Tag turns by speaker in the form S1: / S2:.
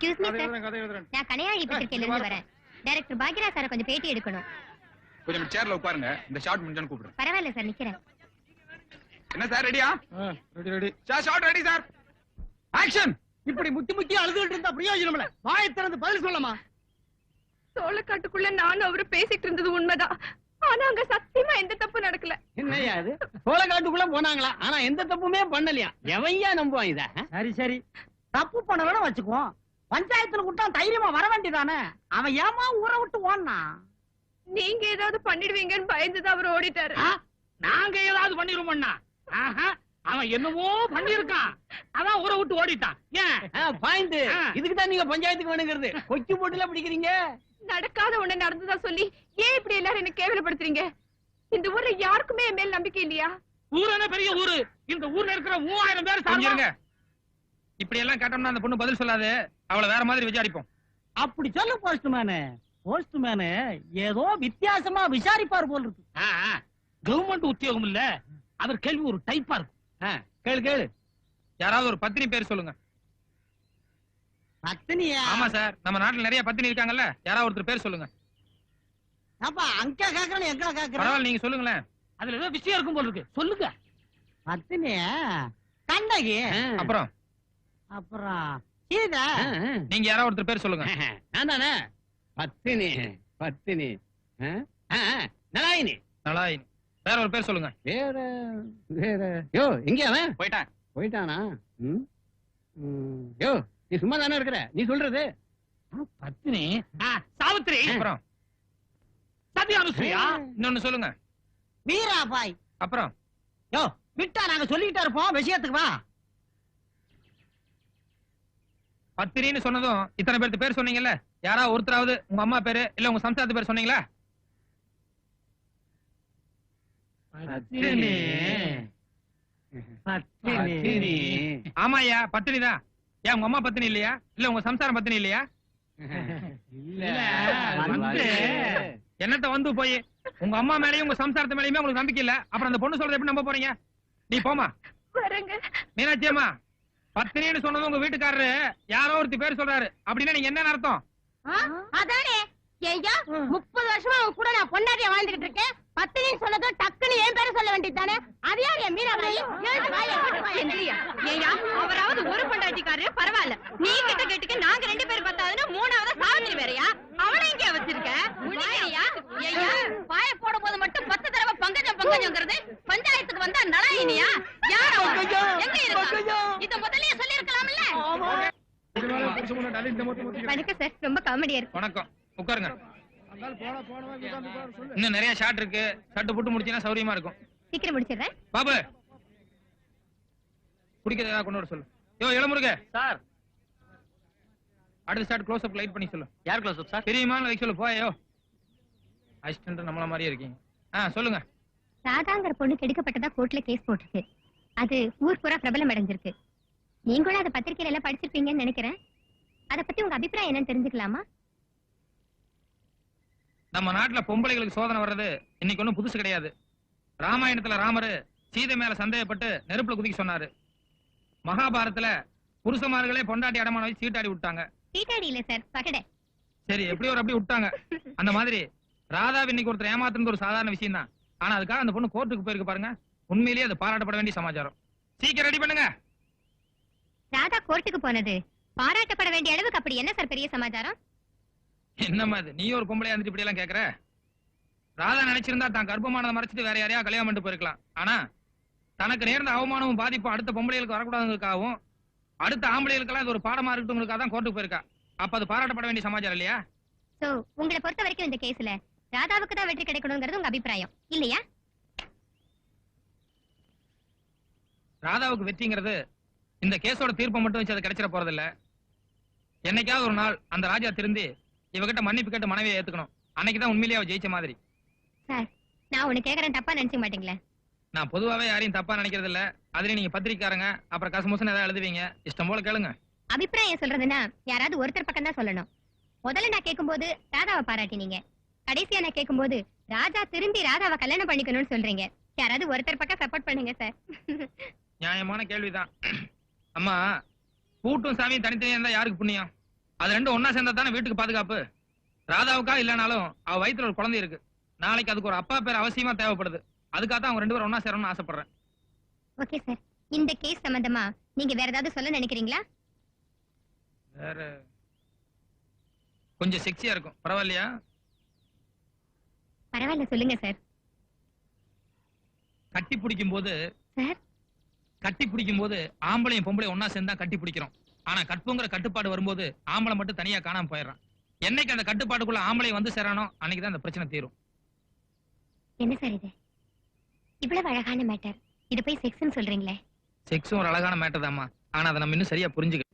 S1: Excuse me sir. நான் கனையாழி பத்திரிக்கையில இருந்து வரேன். டைரக்டர் பாக்யராஜ் சாரை கொஞ்சம் பேட்டி எடுக்கணும்.
S2: கொஞ்சம் சேர்ல உட்காருங்க. இந்த ஷார்ட் முடிஞ்சான்னு கூப்பிடுறேன்.
S1: பரவாயில்ல சார் நிக்கிறேன்.
S2: என்ன சார் ரெடியா
S3: ready ready
S2: sir shot ready sir action
S3: இப்படி முத்தி முத்தி அழுதுகிட்டு இருந்தா பிரயோஜனம் இல்ல வாயை திறந்து பதில் சொல்லமா
S4: சோளக்காட்டுக்குள்ள நானும் அவரு பேசிட்டு இருந்தது உண்மைதான். ஆனா அங்க சத்தியமா எந்த தப்பு நடக்கல.
S5: என்னய்யா இது? சோளக்காட்டுக்குள்ள போனாங்களா? ஆனா எந்த தப்புமே பண்ணலையா? எவையா நம்புவான் இத
S6: சரி சரி. தப்பு பண்ணலன்னு வச்சுக்குவோம். பஞ்சாயத்துல விட்டான் தைரியமா வர வேண்டியதானே? அவன் ஏமா ஊரை விட்டு ஓடனா?
S4: நீங்க ஏதாவது பண்ணிடுவீங்கன்னு பயந்துதான் அவர் ஓடிட்டாரு.
S5: நாங்க ஏதாவது பண்ணிருமோண்ணா அவன் என்னமோ பண்ணிருக்கான் அதான் ஊரை விட்டு ஓடிட்டான். ஏன்? பாயிண்ட் இதுக்கு தான் நீங்க பஞ்சாயத்துக்கு வேணுங்கிறது. கொக்கி போட்டுல பிடிக்கிறீங்க
S4: நடக்காத ஒண்ணு நடந்ததா சொல்லி ஏன் இப்படி எல்லாரும் என்ன கேவலப்படுத்துறீங்க? இந்த ஊர்ல யாருக்குமே என் மேல் நம்பிக்கை இல்லையா?
S5: ஊரான பெரிய ஊரு? இந்த ஊர்ல இருக்கிற மூவாயிரம் பேர்
S2: கொஞ்சம் இருங்க. இப்படி எல்லாம் கேட்டோம்னா அந்த பொண்ணு பதில் சொல்லாது. அவளை வேற மாதிரி விசாரிப்போம்.
S6: அப்படி சொல்லு போஸ்ட்மேனு போஸ்ட்மேனு ஏதோ வித்தியாசமா விசாரிப்பார் போல் இருக்கு.
S5: கவர்மெண்ட் உத்தியோகம் இல்ல. அவர் கேள்வி ஒரு டைப்பா இருக்கும் கேளு கேளு.
S2: யாராவது ஒரு பத்தினி பேர் சொல்லுங்க.
S6: பத்தினியா?
S2: ஆமா சார். நம்ம நாட்டுல நிறைய பத்தினி இருக்காங்கல்ல. யாராவது ஒருத்தர் பேர் சொல்லுங்க.
S6: அப்பா அங்க கேக்குறேன் எங்க கேக்குறேன்?
S2: பரவாயில்ல நீங்க சொல்லுங்களேன்.
S5: அதுல ஏதோ விஷயம் இருக்கும் போல இருக்கு. சொல்லுங்க.
S6: பத்தினியா? கண்ணகி.
S2: அப்புறம்?
S6: அப்புறம் சீதா
S2: நீங்க யாராவது ஒருத்தர் பேர் சொல்லுங்க.
S5: நான் தானே? பத்தினி பத்தினி. நலாயினி.
S2: நலாயினி. வேற ஒரு பேர் சொல்லுங்க.
S5: வேற வேற. யோ எங்க அவன்?
S2: போயிட்டேன்.
S5: போயிட்டானா. யோ நீ சும்மா தானே இருக்கிற? நீ சொல்றது. பத்தினி. சாவித்திரி
S2: அப்புறம்?
S5: சத்யானுஸ்ரீயா?
S2: இன்னொன்னு சொல்லுங்க.
S6: வீராபாய்
S2: அப்புறம்?
S6: யோ விட்டா நாங்க சொல்லிக்கிட்டே இருப்போம். விஷயத்துக்கு வா.
S2: பத்தினின்னு சொன்னதும் இத்தனை பேருக்கு பேர் சொன்னீங்கல்ல? யாராவது ஒருத்தராவது உங்க அம்மா பேரு? இல்ல உங்க சம்சாரத்து பேர் சொன்னீங்களா?
S5: பத்தினி.
S2: ஆமாய்யா பத்தினி. தான் ஏன் உங்க அம்மா பத்தினி இல்லையா? இல்ல உங்க சம்சாரம் பத்தினி இல்லையா?
S5: இல்ல.
S6: வந்து.
S2: என்னத்த வந்து போய்? உங்க அம்மா மேலயும் உங்க சம்சாரத்து மேலயுமே உங்களுக்கு நம்பிக்கை இல்ல? அப்புறம் அந்த பொண்ணு சொல்றத எப்படி நம்ப போறீங்க? நீ போமா
S4: வரேங்க.
S2: மீனாட்சி அம்மா. பத்தினின்னு சொன்னது உங்க வீட்டுக்காரரு. யாரோ ஒருத்தி பேர் சொல்றாரு. அப்படின்னா நீங்க என்ன அர்த்தம்?
S1: அதானே. ஐயா முப்பது வருஷமா அவன் கூட நான் பொண்டாட்டியா வாழ்ந்துகிட்டு இருக்கேன். பத்தினின்னு சொன்னதும் டக்குன்னு என் பேரை சொல்ல வேண்டியதானே அது யார் என் மீனாபாய்?
S4: ஏயா அவராவது ஒரு பொண்டாட்டிக்காரரு பரவாயில்ல. நீ கிட்ட கேட்டுக்க நாங்க ரெண்டு பேரும் பத்தாதுன்னு மூணாவது சாவித்திரி வேறயா? அவளை எங்க வச்சிருக்க? ஐயா பாய போடும் போது மட்டும் பத்து தடவை பங்கஜம் பங்கஜம்ங்கிறது பஞ்சாயத்துக்கு வந்தா நலாயினியா யார் அவன்? எங்க இருக்கா இத முதல்லயே சொல்லிருக்கலாம்ல
S1: வணக்கம் சார் ரொம்ப காமெடியா இருக்கு.
S2: வணக்கம். உட்காருங்க. இன்னும் நிறைய ஷாட் இருக்கு. ஷாட் போட்டு முடிச்சீங்கன்னா சௌரியமா இருக்கும்.
S1: சீக்கிரம் முடிச்சிடுறேன்.
S2: பாபு குடிக்கிறது ஏதாவது கொண்டு வர சொல்லு. யோ இளமுருக.
S3: சார்.
S2: அடுத்த ஷாட் க்ளோஸ் அப் லைட் பண்ணி சொல்லு.
S3: யார் க்ளோஸ் சார்?
S2: தெரியுமா வைக்க சொல்லு போயோ அசிஸ்டன்ட் நம்மள மாதிரியே இருக்கீங்க. ஆ சொல்லுங்க.
S1: ராதாங்கிற பொண்ணு கெடுக்கப்பட்டதா கோர்ட்ல கேஸ் போட்டிருக்கு. அது ஊர் பூரா பிரபலம் அடைஞ்சிருக்கு. நீங்களும் அதை பத்திரிக்கையில எல்லாம் படிச்சிருப்பீங்கன்னு நினைக்கிறேன். அத பத்தி உங்க அபிப்பிராயம் என்னன்னு தெரிஞ்சுக்கலாமா?
S2: நம்ம நாட்டுல பொம்பளைகளுக்கு சோதனை வர்றது இன்னைக்கு ஒண்ணும் புதுசு கிடையாது. ராமாயணத்துல ராமரு சீதை மேல சந்தேகப்பட்டு நெருப்புல குதிக்க சொன்னாரு. மகாபாரதத்துல புருஷமார்களே பொண்டாட்டி அடமான வச்சு சீட்டாடி விட்டாங்க.
S1: சீட்டாடி இல்ல சார் பகடை.
S2: சரி எப்படியோ ஒரு அப்படி விட்டாங்க. அந்த மாதிரி ராதாவை இன்னைக்கு ஒருத்தர் ஏமாத்துறது ஒரு சாதாரண விஷயம் தான் ஆனா அதுக்காக அந்த பொண்ணு கோர்ட்டுக்கு போயிருக்கு பாருங்க. உண்மையிலேயே அது பாராட்டப்பட வேண்டிய சமாச்சாரம். சீக்கிரம் ரெடி பண்ணுங்க.
S1: ராதா கோர்ட்டுக்கு போனது. பாராட்டப்பட வேண்டிய அளவுக்கு அப்படி என்ன சார் பெரிய சமாச்சாரம்?
S2: என்னம்மா இது? நீ ஒரு பொம்பளையா இருந்துட்டு இப்படி எல்லாம் கேக்குற? ராதா நினைச்சிருந்தா தான் கர்ப்பமானதை மறைச்சிட்டு வேற யாரையா கல்யாணம் பண்ணிட்டு போயிருக்கலாம். ஆனா தனக்கு நேர்ந்த அவமானமும் பாதிப்பும் அடுத்த பொம்பளைகளுக்கு வரக்கூடாதுங்கிறதுக்காகவும் அடுத்த ஆம்பளைகளுக்கெல்லாம் இது ஒரு பாடமா இருக்கட்டும்ங்கிறதுக்காக தான் கோர்ட்டுக்கு போயிருக்கா. அப்ப அது பாராட்டப்பட வேண்டிய சமாச்சாரம் இல்லையா?
S1: சோ உங்களை பொறுத்த வரைக்கும் இந்த கேஸ்ல ராதாவுக்கு தான் வெற்றி கிடைக்கணுங்கிறது உங்க அபிப்பிராயம். இல்லையா?
S2: ராதாவுக்கு வெற்றிங்கிறது இந்த கேஸோட தீர்ப்பை மட்டும் வச்சு அது கிடைச்சிட போறதில்ல. என்னைக்காவது ஒரு நாள் அந்த ராஜா திருந்தி இவகிட்ட மன்னிப்பு கேட்டு மனைவியை ஏத்துக்கணும். அன்னைக்குதான் உண்மையிலேயே அவ ஜெயிச்ச மாதிரி.
S1: சார் நான் உனக்கு கேக்குறேன் தப்பா நினைச்சுக்க மாட்டீங்களே?
S2: நான் பொதுவாவே யாரையும் தப்பா நினைக்கிறது இல்ல அதுலயும் நீங்க பத்திரிக்காரங்க அப்புறம் கசமுசன் ஏதாவது எழுதுவீங்க. இஷ்டம் போல கேளுங்க.
S1: அபிப்பிராயம் சொல்றதுன்னா யாராவது ஒருத்தர் பக்கம் தான் சொல்லணும். முதல்ல நான் கேட்கும்போது ராதாவை பாராட்டினீங்க. கடைசியா நான் கேட்கும்போது ராஜா திரும்பி ராதாவை கல்யாணம் பண்ணிக்கணும்னு சொல்றீங்க. யாராவது ஒருத்தர் பக்கம் சப்போர்ட் பண்ணுங்க சார்.
S2: நியாயமான கேள்விதான். அம்மா பூட்டும் சாமியும் தனித்தனியா இருந்தா யாருக்கு புண்ணியம்? அது ரெண்டும் ஒண்ணா சேர்ந்தா தானே வீட்டுக்கு பாதுகாப்பு? ராதாவுக்கா இல்லைனாலும் அவ வயித்துல ஒரு குழந்தை இருக்கு. நாளைக்கு அதுக்கு ஒரு அப்பா பேர் அவசியமா தேவைப்படுது. அதுக்காக தான் அவங்க ரெண்டு பேரும் ஒண்ணா சேரணும்னு ஆசைப்படுறேன்.
S1: Okay sir. இந்த கேஸ் சம்பந்தமா நீங்க வேற ஏதாவது சொல்ல நினைக்கிறீங்களா?
S2: வேற கொஞ்சம் செக்ஸியா இருக்கும். பரவாயில்லையா?
S1: பரவாயில்ல சொல்லுங்க சார்.
S2: கட்டி பிடிக்கும் போது
S1: சார்?
S2: கட்டி பிடிக்கும் போது ஆம்பளையும் பொம்பளையும் ஒண்ணா சேர்ந்தா கட்டி பிடிக்கிறோம். ஆனா கற்புங்கிற கட்டுப்பாடு வரும்போது ஆம்பளை மட்டும் தனியா காணாம போயிடுறான். என்னைக்கு அந்த கட்டுப்பாட்டுக்குள்ள ஆம்பளை வந்து சேரானோ அன்னைக்கு தான் அந்த பிரச்சனை தீரும்.
S1: என்ன சார் இது? இவ்வளவு அழகான மேட்டர் இது போய் செக்ஸ்னு சொல்றீங்களே?
S2: செக்ஸும் ஒரு அழகான மேட்டர் தாம்மா. ஆனா அதை நம்ம இன்னும் சரியா புரிஞ்சுக்க